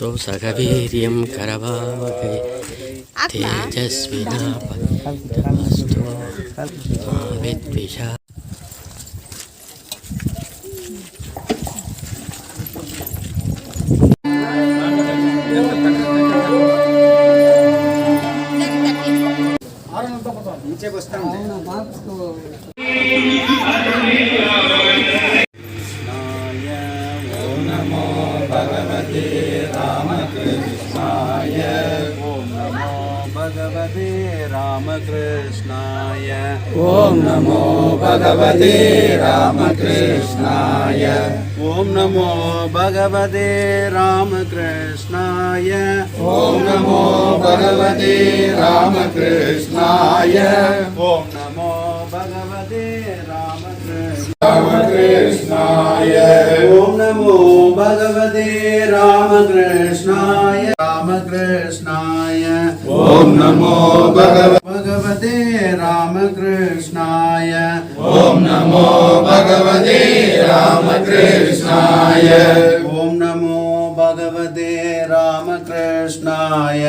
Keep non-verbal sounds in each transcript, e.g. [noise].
तो सखवीर्यं करवावहै तेजस्विनापस्तु मा विद्विषा भगवते रामकृष्णाय ॐ नमो भगवते रामकृष्णाय ॐ नमो भगवते रामकृष्णाय ॐ नमो भगवते रामकृष्णाय ॐ नमो भगवते रामकृष्ण रामकृष्णाय ॐ नमो भगवते रामकृष्णाय रामकृष्णाय ॐ नमो भगव भगवते रामकृष्णाय ॐ नमो भगवते रामकृष्णाय ॐ नमो भगवते रामकृष्णाय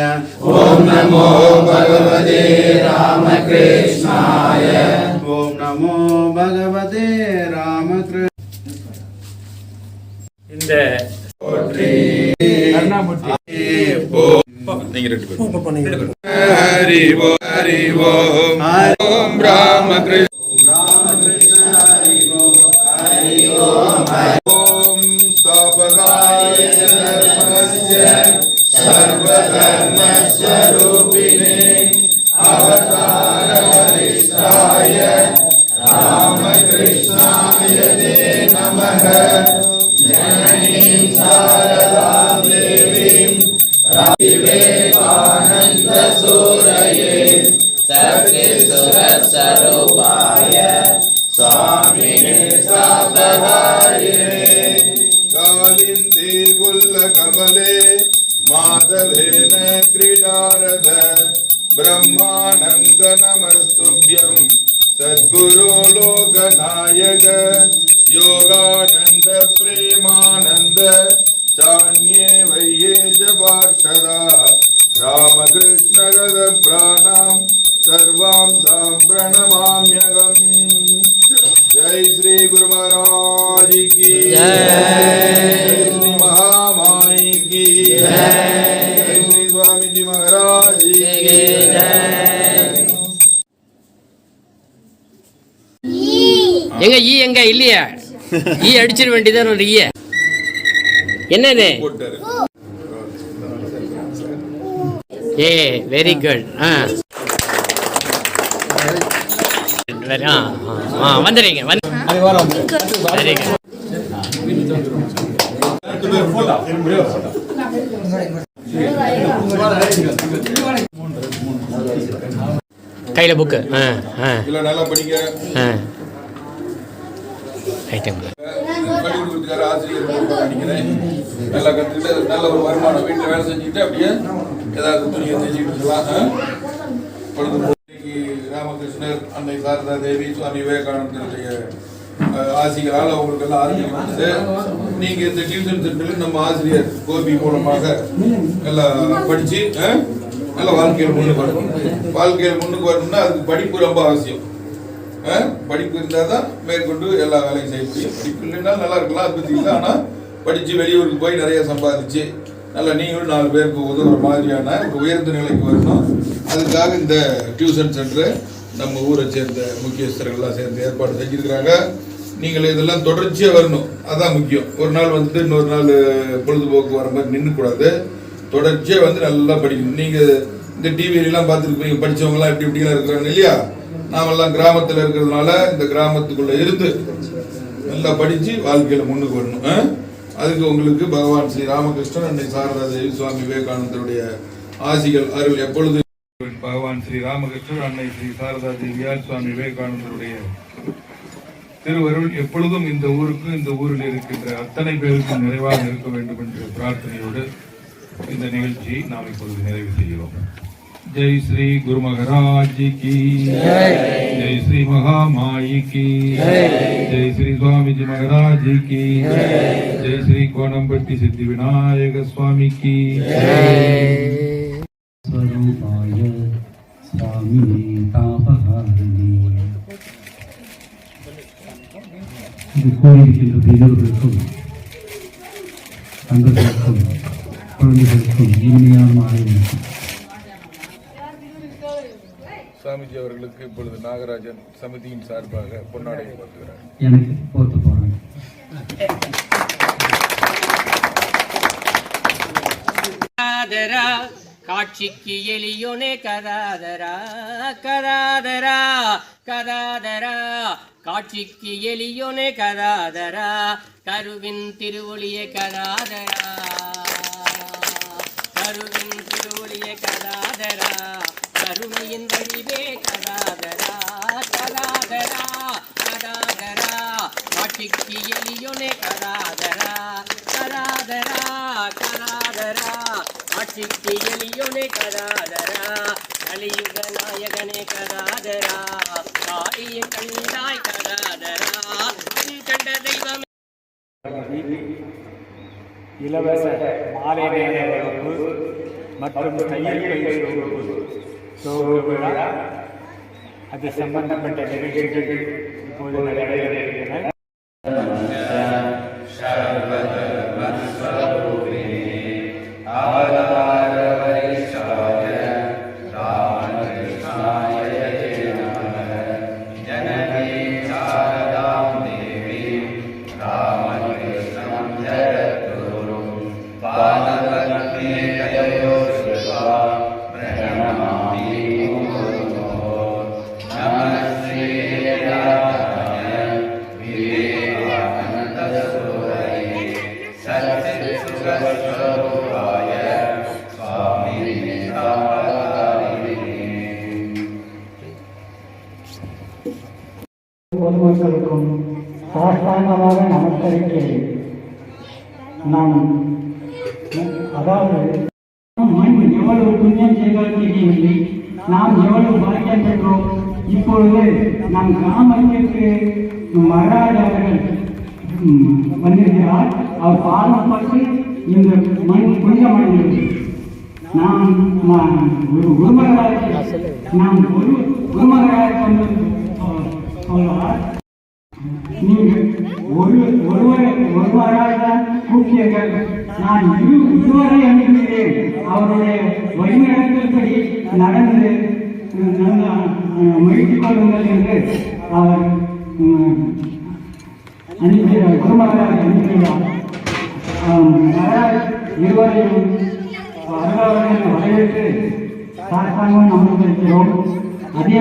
ॐ नमो भगवते रामकृष्णाय ॐ नमो भगवते रामकृष्ण இந்த हरि वो हरि ओम ओम रामकृष्ण ओम स्थापकाय धर्मस्य सर्वधर्मस्वरूपिणे सत्यसुरस्वरूपाय स्वामिने साधहारिणे कालिन्दे गुल्लकमले माधवेन क्रीडारद ब्रह्मानन्द नमस्तुभ्यं सद्गुरो लोकनायक योगानन्द [laughs] ஈ அடிச்சிட வேண்டியதான் ஒரு ஈய. என்னது? ஏ வெரி குட் ஆ. வெரி ஆ ஆ, வந்துடுறீங்க வந்து வெரி குட் கையில் புக்கு ஆ ஆ இல்ல நல்லா படிக்க ஆ ரைட்டுங்களா பள்ளி கொடுக்குற ஆசிரியர் இருப்பாங்க நினைக்கிறேன் நல்லா கற்றுக்கிட்டு நல்ல ஒரு வருமானம் வீட்டில் வேலை செஞ்சுக்கிட்டு அப்படியே ஏதாவது துணியை தைச்சிக்கிட்டு இருக்கலாம் ராமகிருஷ்ணர் அன்னை சாரதா தேவி சுவாமி விவேகானந்தருடைய அஹ், ஆசிகளால் உங்களுக்கு எல்லாம் ஆரம்பிக்கிறது நீங்க இந்த டியூஷன் சென்டரில் நம்ம ஆசிரியர் கோபி மூலமாக நல்லா படிச்சு ஆ? நல்ல வாழ்க்கையில் முன்னுக்கு வரணும் வாழ்க்கையில் முன்னுக்கு வரணும்னா அதுக்கு படிப்பு ரொம்ப அவசியம் படிப்பு இருந்தால் தான் மேற்கொண்டு எல்லா வேலையும் செய்ய முடியும். படிப்பு இல்லைன்னா நல்லா இருக்கலாம் அது பற்றி இல்லை. ஆனால் படித்து வெளியூருக்கு போய் நிறைய சம்பாதிச்சு நல்லா நீங்களும் நாலு பேருக்கு உதவுற மாதிரியான ஒரு உயர்ந்த நிலைக்கு வரணும். அதுக்காக இந்த டியூஷன் சென்டரை நம்ம ஊரை சேர்ந்த முக்கியஸ்தர்கள்லாம் சேர்ந்து ஏற்பாடு செஞ்சுருக்கிறாங்க. நீங்கள் இதெல்லாம் தொடர்ச்சியாக வரணும். அதான் முக்கியம். ஒரு நாள் வந்துட்டு இன்னொரு நாள் பொழுதுபோக்கு வர மாதிரி நின்றுக்கூடாது தொடர்ச்சியாக வந்து நல்லா படிக்கணும். நீங்கள் இந்த டிவிலாம் பார்த்துருப்பீங்க படித்தவங்களாம் இப்படி இப்படிலாம் இருக்கிறாங்க இல்லையா? நாமெல்லாம் கிராமத்தில் இருக்கிறதுனால இந்த கிராமத்துக்குள்ள இருந்து நல்லா படித்து வாழ்க்கையில் முன்னுக்கு வரணும். அதுக்கு உங்களுக்கு பகவான் ஸ்ரீ ராமகிருஷ்ணன் அன்னை சாரதா தேவி சுவாமி விவேகானந்தருடைய ஆசிகள் அருள் எப்பொழுது? பகவான் ஸ்ரீ ராமகிருஷ்ணன் அன்னை ஸ்ரீ சாரதா தேவியார் சுவாமி விவேகானந்தருடைய திருவருள் எப்பொழுதும் இந்த ஊருக்கும் இந்த ஊரில் இருக்கின்ற அத்தனை பேருக்கும் நிறைவாக இருக்க வேண்டும் என்ற பிரார்த்தனையோடு இந்த நிகழ்ச்சியை நாம் இப்பொழுது நிறைவு செய்கிறோம். जय श्री गुरु महाराज जी की जय श्री महामाई की जय श्री स्वामी जी महाराज जी की जय श्री कोणम्बट्टी सिद्धि विनायक स्वामी की स्वरूपाय स्वामिने தாபகாரிணி இது கூறியிருக்கின்ற பெரியோர்களுக்கும் தங்களுக்கும் குழந்தைகளுக்கும் இனிமையான மாலை சுவாமிஜி அவர்களுக்கு இப்பொழுது நாகராஜன் சமிதியின் சார்பாக பொன்னாடை போட்டுகிறார் எனக்கு போட்டு போறாங்க. கதாதரா காட்சிக்கு எளியோனே கதாதரா கதாதரா கதாதரா காட்சிக்கு எளியோனே கதாதரா கருவின் திருவொளிய கதாதரா கருவின் திருவொளிய கதாதரா கருணையின் வடிவே கதாதரா கதாதரா கதாதரா. காட்சிக்கு எளியோனே கதாதரா கதாதரா கதாதரா காட்சிக்கு எளியோனே கதாதரா கலியுக நாயகனே கதாதரா காளிய கண்டாய் கதாதரா கண் கண்ட தெய்வமே. இலவச மாலை நேர வகுப்பு மற்றும் தையல் பயிற்சி வகுப்பு. துவக்க விழா அது சம்பந்தப்பட்ட சாஸ்தாங்கமாக நமஸ்கரிக்கிறேன் நாம் அதாவது மண் எவ்வளவு புண்ணியம் செய்தால் தெரியவில்லை நாம் எவ்வளவு பாக்கியம் பெற்றோம். இப்பொழுது நம் கிராமத்திற்கு மகாராஜ் அவர்கள் வந்திருக்கிறார். அவர் பாலம் பற்றி இந்த மண் புனிதமடைந்தது நாம் ஒரு குருமகராஜ் நாம் ஒரு குருமகராஜ் வந்து நீங்கள் ஒரு ஒருவரை ஒருவராக தான் கூப்பியர்கள் நான் இரு இருவரை அனுப்பினேன். அவருடைய வழிநடத்தல்படி நடந்து அஹ், கொள்ளுங்கள் என்று அவர் உம், அனுப்பி அனுப்பினார். இருவரையும் வரலாறு வரவேற்று சாஸ்தாங்கம் அமர்ந்திருக்கிறோம். அதே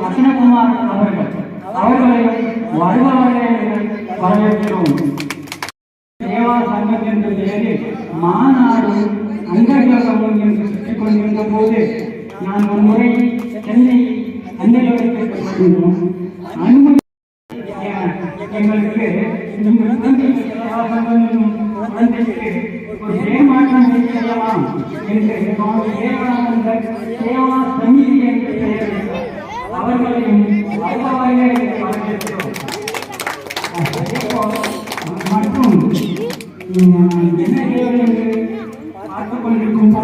ரத்னகுமார் அவர்கள் அவர்களை வருபவர்களை வரவேற்கிறோம் சேவா சங்கம் என்ற பெயரில் மாநாடு அங்கஜோகம் என்று சுற்றிக் கொண்டிருந்த போது நான் ஒரு முறை சென்னை அஞ்சலகத்திற்கு அனுமதி எங்களுக்கு இந்த குழந்தை சேவா சங்கம் என்னும் குழந்தைக்கு ஒரு ஏமாற்றம் செய்யலாம் என்று சுவாமி விவேகானந்தர் சேவா என்ன கொண்டிருக்கும்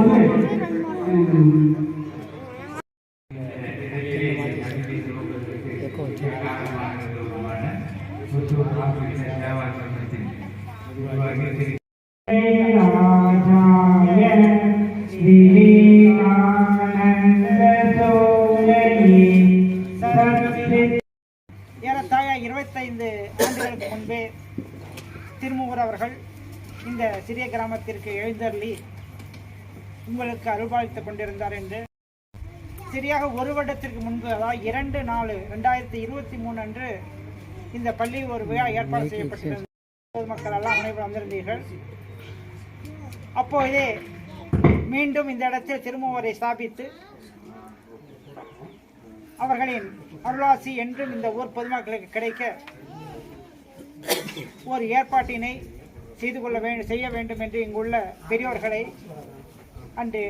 ஏறத்தாழ இருபத்தைந்து ஆண்டுகளுக்கு முன்பே திருமூகர் அவர்கள் இந்த சிறிய கிராமத்திற்கு எழுந்தருளி உங்களுக்கு அருள்பாலித்துக் கொண்டிருந்தார் என்று சரியாக ஒரு வருடத்திற்கு முன்பு அதாவது இரண்டு நாலு ரெண்டாயிரத்தி இருபத்தி மூணு அன்று இந்த பள்ளி ஒரு விழா ஏற்பாடு செய்யப்பட்டிருந்தது பொதுமக்கள் எல்லாம் அனைவரும் வந்திருந்தீர்கள் அப்போதே மீண்டும் இந்த இடத்தில் திருமூவரை ஸ்தாபித்து அவர்களின் அருளாசி என்றும் இந்த ஊர் பொதுமக்களுக்கு கிடைக்க ஒரு ஏற்பாட்டினை செய்து கொள்ள வேண்டும் செய்ய வேண்டும் என்று இங்குள்ள பெரியோர்களை அன்று